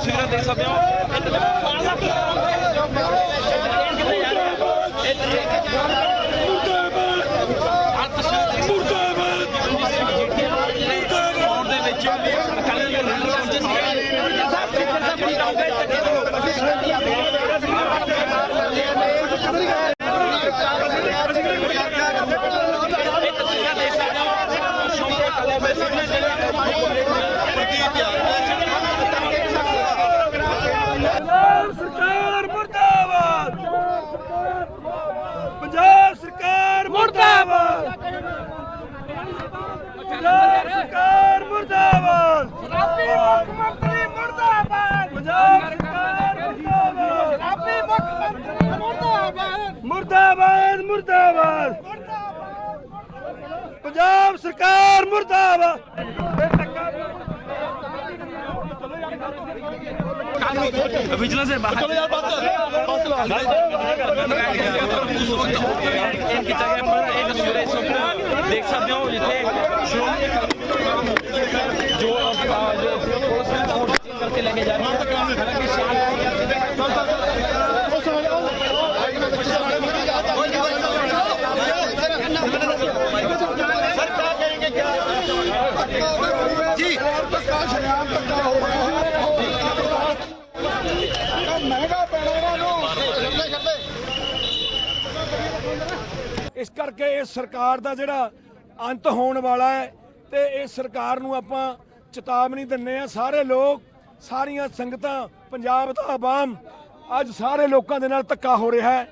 segurando aí, Sabel. Punjab ਸਰਕਾਰ ਮੁਰਦਾਬਾਦ। ਪੰਜਾਬ ਸਰਕਾਰ ਮੁਰਦਾਬਾਦ। ਪੰਜਾਬ ਸਰਕਾਰ ਮੁਰਦਾਬਾਦ। ਸ਼ਰਾਬੀ ਮੁੱਖ ਮੰਤਰੀ ਮੁਰਦਾਬਾਦ। ਪੰਜਾਬ ਸਰਕਾਰ ਮੁਰਦਾਬਾਦ। ਸ਼ਰਾਬੀ ਮੁੱਖ ਮੰਤਰੀ ਮੁਰਦਾਬਾਦ ਮੁਰਦਾਬਾਦ। ਮੁਰਦਾਬਾਦ। ਪੰਜਾਬ ਸਰਕਾਰ ਮੁਰਦਾਬਾਦ। ਵਿਜੀਲੈਂਸ ਦੇ ਬਾਹਰ। ਚਲੋ ਯਾਰ ਬਾਤ ਉਸ ਵਕਤ ਇਹ ਕੀਤਾ ਗਿਆ ਇਹ ਤਸਵੀਰਾਂ ਇਸ ਵਕਤ ਦੇਖ ਸਕਦੇ ਹੋ ਜਿੱਥੇ ਸ਼੍ਰੋਮਣੀ ਅਕਾਲੀ ਦਲ ਜੋ ਅਹ, ਜੋ ਨੇ। ਮਹਿੰਗਾ ਪੈਣਾ ਇਹਨਾਂ ਨੂੰ ਇਸ ਕਰਕੇ ਇਸ ਸਰਕਾਰ ਦਾ ਜਿਹੜਾ ਅੰਤ ਹੋਣ ਵਾਲਾ ਹੈ ਤੇ ਇਸ ਸਰਕਾਰ ਨੂੰ ਆਪਾਂ ਚੇਤਾਵਨੀ ਦਿੰਨੇ ਆ ਸਾਰੇ ਲੋਕ ਸਾਰੀਆਂ ਸੰਗਤਾਂ ਪੰਜਾਬ ਦਾ ਆਵਾਮ ਅੱਜ ਸਾਰੇ ਲੋਕਾਂ ਦੇ ਨਾਲ ਧੱਕਾ ਹੋ ਰਿਹਾ ਹੈ।